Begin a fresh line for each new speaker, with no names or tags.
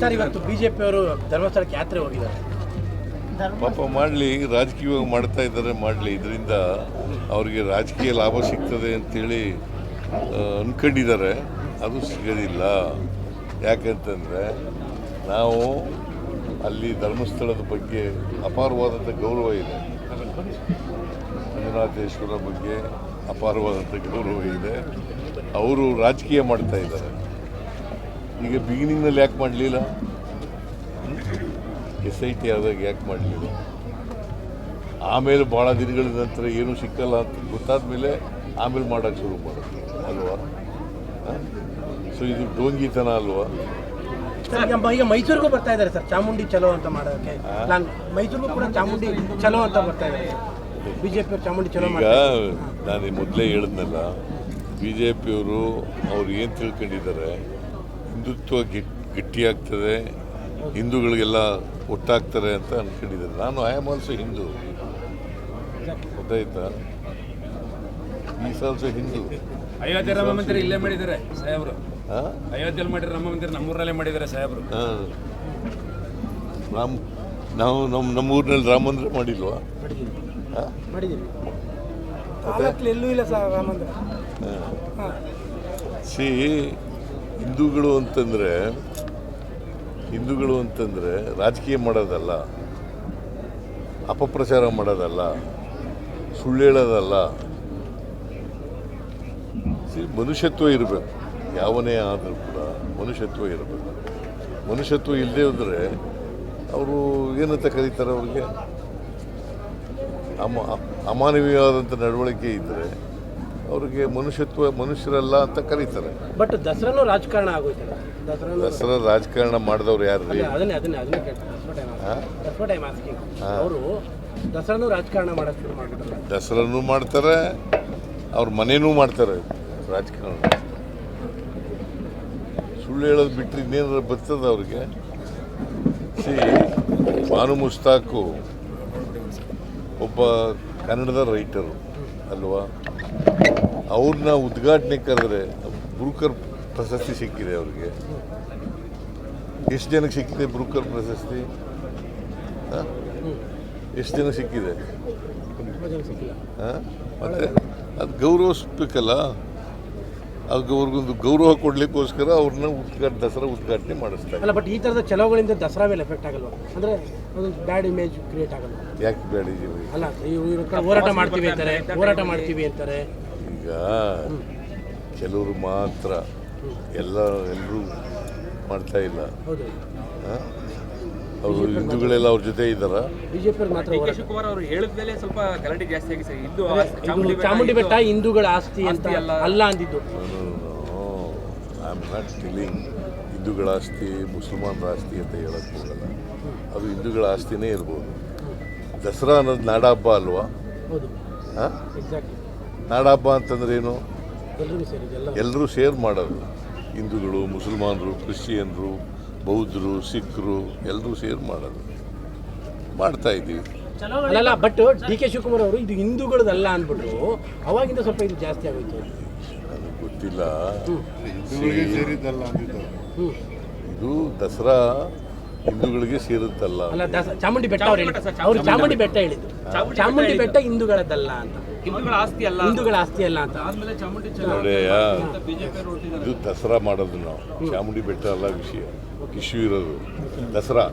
Sir, ಇವತ್ತು BJP ಅವರು ಧರ್ಮಸ್ಥಳಕ್ಕೆ ಯಾತ್ರೆ ಹೋಗಿದ್ದಾರೆ.
ಪಾಪ ಮಾಡಲಿ, ರಾಜಕೀಯವಾಗಿ ಮಾಡ್ತಾ ಇದ್ದಾರೆ, ಮಾಡಲಿ. ಇದರಿಂದ ಅವರಿಗೆ ರಾಜಕೀಯ ಲಾಭ ಸಿಗ್ತದೆ ಅಂತೇಳಿ ಅಂದ್ಕೊಂಡಿದ್ದಾರೆ ಅದು ಸಿಗೋದಿಲ್ಲ. ಯಾಕಂತಂದರೆ ನಾವು ಅಲ್ಲಿ ಧರ್ಮಸ್ಥಳದ ಬಗ್ಗೆ ಅಪಾರವಾದಂಥ ಗೌರವ ಇದೆ. ಮಂಜುನಾಥೇಶ್ವರ ಬಗ್ಗೆ ಅಪಾರವಾದಂಥ ಗೌರವ ಇದೆ. ಅವರು ರಾಜಕೀಯ ಮಾಡ್ತಾ ಇದ್ದಾರೆ. ಈಗ ಬಿಗಿನಿಂಗ್ನಲ್ಲಿ ಯಾಕೆ ಮಾಡಲಿಲ್ಲ? ಎಸ್ ಐ ಟಿ ಆದಾಗ ಯಾಕೆ ಮಾಡಲಿಲ್ಲ? ಆಮೇಲೆ ಭಾಳ ದಿನಗಳ ನಂತರ ಏನೂ ಸಿಕ್ಕಲ್ಲ ಅಂತ ಗೊತ್ತಾದ ಮೇಲೆ ಆಮೇಲೆ ಮಾಡೋಕ್ಕೆ ಶುರು ಮಾಡೋದು ಅಲ್ವಾ? ಸೊ ಇದು ಡೋಂಗಿತನ ಅಲ್ವಾ?
ಈಗ ಮೈಸೂರಿಗೂ ಬರ್ತಾ ಇದ್ದಾರೆ ಸರ್. ಚಾಮುಂಡಿ ಚಲೋ ಅಂತ ಮಾಡೋಕ್ಕೆ. ನಾನು ಮೈಸೂರಿಗೂ ಕೂಡ ಚಾಮುಂಡಿ ಚಲೋ ಅಂತ ಬರ್ತಾ ಇದ್ದಾರೆ. ಬಿಜೆಪಿ ಚಾಮುಂಡಿ ಚಲೋ
ಈಗ ನಾನು ಮೊದಲೇ ಹೇಳಿದ್ನಲ್ಲ ಬಿ ಜೆ ಪಿಯವರು ಅವ್ರು ಏನು ತಿಳ್ಕೊಂಡಿದ್ದಾರೆ? ಹಿಂದುತ್ವ ಗೆಟ್ ಗಟ್ಟಿಯಾಗ್ತದೆ ಹಿಂದೂಗಳಿಗೆಲ್ಲ ಒಟ್ಟಾಗ್ತಾರೆ ಅಂತ ಅನ್ಕೊಂಡಿದ್ದಾರೆ ನಾನು ಐ ಆಮ್ ಆಲ್ಸೋ ಹಿಂದೂ ಗೊತ್ತಾಯ್ತಾ? ಈಸ್ ಆಲ್ಸೋ ಹಿಂದೂ
ಅಯೋಧ್ಯೆ ರಾಮ ಮಂದಿರ ಇಲ್ಲೇ ಮಾಡಿದ್ದಾರೆ ಸಾಹೇಬ್ರು.
ಹಾಂ
ಅಯೋಧ್ಯೆಯಲ್ಲಿ ಮಾಡಿರೋ ರಾಮ ಮಂದಿರ ನಮ್ಮೂರಲ್ಲೇ ಮಾಡಿದ್ದಾರೆ ಸಾಹೇಬ್ರು.
ಹಾಂ. ರಾಮ್ ನಾವು ನಮ್ಮ ನಮ್ಮೂರಿನಲ್ಲಿ ರಾಮ ಮಂದಿರ ಮಾಡಿಲ್ವಾ
ಎಲ್ಲೂ ಇಲ್ಲ ಸರ್ ರಾಮ ಮಂದಿರ
ಸಿ ಹಿಂದೂಗಳು ಅಂತಂದರೆ ಹಿಂದೂಗಳು ಅಂತಂದರೆ ರಾಜಕೀಯ ಮಾಡೋದಲ್ಲ, ಅಪಪ್ರಚಾರ ಮಾಡೋದಲ್ಲ, ಸುಳ್ಳು ಹೇಳೋದಲ್ಲ. ಮನುಷ್ಯತ್ವ ಇರಬೇಕು. ಯಾವನೇ ಆದರೂ ಕೂಡ ಮನುಷ್ಯತ್ವ ಇರಬೇಕು. ಮನುಷ್ಯತ್ವ ಇಲ್ಲದೆ ಹೋದರೆ ಅವರು ಏನಂತ ಕರೀತಾರೆ ಅವ್ರಿಗೆ? ಅಮ, ಅಮಾನವೀಯವಾದಂಥ ನಡವಳಿಕೆ ಇದ್ದರೆ ಅವ್ರಿಗೆ ಮನುಷ್ಯತ್ವ ಮನುಷ್ಯರಲ್ಲ ಅಂತ ಕರೀತಾರೆ.
ಬಟ್ ದಸರಾನು ರಾಜಕಾರಣ ಆಗೋಯ್ತಲ್ಲ?
ದಸರಾ ರಾಜಕಾರಣ ಮಾಡಿದವ್ರು ಯಾರು ರೀ?
ಅದನ್ನೇ ಅದನ್ನೇ ಅದನ್ನೇ ಅವರು ದಸರಾನು ರಾಜಕಾರಣ ಮಾಡೋಕ್ಕೆ
ದಸರಾನು ಮಾಡ್ತಾರೆ ಅವ್ರ ಮನೇನೂ ಮಾಡ್ತಾರೆ ರಾಜಕಾರಣ. ಸುಳ್ಳು ಹೇಳೋದು ಬಿಟ್ಟರೆ ಇನ್ನೇನಾರು ಬರ್ತದ ಅವ್ರಿಗೆ? ಸಿ ಭಾನು ಮುಸ್ತಾಕು ಒಬ್ಬ ಕನ್ನಡದ ರೈಟರು ಅಲ್ವಾ? ಅವ್ರನ್ನ ಉದ್ಘಾಟನೆ ಕರೆದ್ರೆ ಬ್ರೂಕರ್ ಪ್ರಶಸ್ತಿ ಸಿಕ್ಕಿದೆ ಅವ್ರಿಗೆ. ಎಷ್ಟು ಜನಕ್ಕೆ ಸಿಕ್ಕಿದೆ ಬ್ರೂಕರ್ ಪ್ರಶಸ್ತಿ? ಎಷ್ಟು ಜನ ಸಿಕ್ಕಿದೆ? ಹಾಂ? ಮತ್ತೆ ಅದು ಗೌರವಿಸ್ಬೇಕಲ್ಲ. ಅವ್ರಿಗೊಂದು ಗೌರವ ಕೊಡ್ಲಿಕ್ಕೋಸ್ಕರ ಅವ್ರನ್ನ ಉದ್ಘಾಟ ದಸರಾ ಉದ್ಘಾಟನೆ ಮಾಡಿಸ್ತಾರೆ
ಅಲ್ಲ ಬಟ್ ಈ ಥರದ ಚಲೋಗಳಿಂದ ದಸರಾ ಮೇಲೆ ಎಫೆಕ್ಟ್ ಆಗಲ್ವಾ? ಅಂದರೆ ಒಂದು ಬ್ಯಾಡ್ ಇಮೇಜ್ ಕ್ರಿಯೇಟ್ ಆಗಲ್ಲ
ಯಾಕೆ ಬ್ಯಾಡ್ ಇಮೇಜ್
ಅಲ್ಲ ಇವ್ರು ಹೋರಾಟ ಮಾಡ್ತೀವಿ ಅಂತಾರೆ ಹೋರಾಟ ಮಾಡ್ತೀವಿ ಅಂತಾರೆ.
ಈಗ ಕೆಲವರು ಮಾತ್ರ ಎಲ್ಲ ಎಲ್ಲರೂ ಮಾಡ್ತಾ ಇಲ್ಲ? ಅವರು ಹಿಂದೂಗಳೆಲ್ಲ ಅವ್ರ ಜೊತೆ ಇದ್ದಾರೆ.
ಬಿಜೆಪಿ ಮಾತ್ರ
ಡಿ ಕೆ ಶಿವಕುಮಾರ್ ಅವರು ಹೇಳಿದ್ಮೇಲೆ ಸ್ವಲ್ಪ ಗಲಾಟೆ ಜಾಸ್ತಿ ಆಗಿ ಸರ್. ಇದು
ಇದು ಚಾಮುಂಡಿ ಬೆಟ್ಟ ಹಿಂದೂಗಳ ಆಸ್ತಿ ಅಂತ
ಆಸ್ತಿ ಅಲ್ಲ.
ಅಲ್ಲ ಅಂದಿದ್ದು.
ಐ ಆಮ್ ನಾಟ್ ಟಿಲಿಂಗ್ ಹಿಂದೂಗಳ ಆಸ್ತಿ ಮುಸಲ್ಮಾನರ ಆಸ್ತಿ ಅಂತ ಹೇಳಕ್ ಹೋಗಲ್ಲ. ಅದು ಹಿಂದೂಗಳ ಆಸ್ತಿನೇ ಇರ್ಬೋದು. ದಸರಾ ಅನ್ನೋದು ನಾಡಹಬ್ಬ ಅಲ್ವಾ?
ಹೌದು.
ಹಾಂ?
ಎಕ್ಸಾಕ್ಟ್ಲಿ
ನಾಡಹಬ್ಬ ಅಂತಂದ್ರೆ ಏನು?
ಎಲ್ರಿಗೂ ಸೇರಿದೆ ಎಲ್ಲ.
ಎಲ್ಲರೂ ಶೇರ್ ಮಾಡೋದು. ಹಿಂದೂಗಳು ಮುಸಲ್ಮಾನರು ಕ್ರಿಶ್ಚಿಯನ್ರು ಬೌದ್ಧರು ಸಿಖ್ರು ಎಲ್ಲರೂ ಸೇರಿ ಮಾಡೋದು. ಮಾಡ್ತಾ ಇದ್ದೀವಿ.
ಅಲ್ಲ ಬಟ್ ಡಿ ಕೆ ಶಿವಕುಮಾರ್ ಅವರು ಇದು ಹಿಂದೂಗಳದಲ್ಲ ಅಂದ್ಬಿಟ್ಟು ಅವಾಗಿಂದ ಸ್ವಲ್ಪ ಇದು ಜಾಸ್ತಿ ಆಗೋಯ್ತು.
ನನಗೆ ಗೊತ್ತಿಲ್ಲ. ಇದು ದಸರಾ ಹಿಂದೂಗಳಿಗೆ ಸೇರುತ್ತಲ್ಲ
ಅಲ್ಲ ದಸ ಚಾಮುಂಡಿ ಬೆಟ್ಟ ಅವ್ರು ಹೇಳಿದ್ರು. ಅವ್ರು ಚಾಮುಂಡಿ ಬೆಟ್ಟ ಹೇಳಿದ್ರು. ಚಾಮುಂಡಿ ಬೆಟ್ಟ ಹಿಂದೂಗಳದ್ದಲ್ಲ ಅಂತ.
ಹಿಂದೂಗಳ ಆಸ್ತಿ ಅಲ್ಲ.
ಹಿಂದೂಗಳ ಆಸ್ತಿ ಅಲ್ಲ ಅಂತ.
ಆದ್ಮೇಲೆ ಚಾಮುಂಡಿ
ಇದು ದಸರಾ ಮಾಡೋದು ನಾವು. ಚಾಮುಂಡಿ ಬೆಟ್ಟ ಅಲ್ಲ ವಿಷಯ. ಇಶ್ಯೂ ಇರೋದು. ದಸರಾ.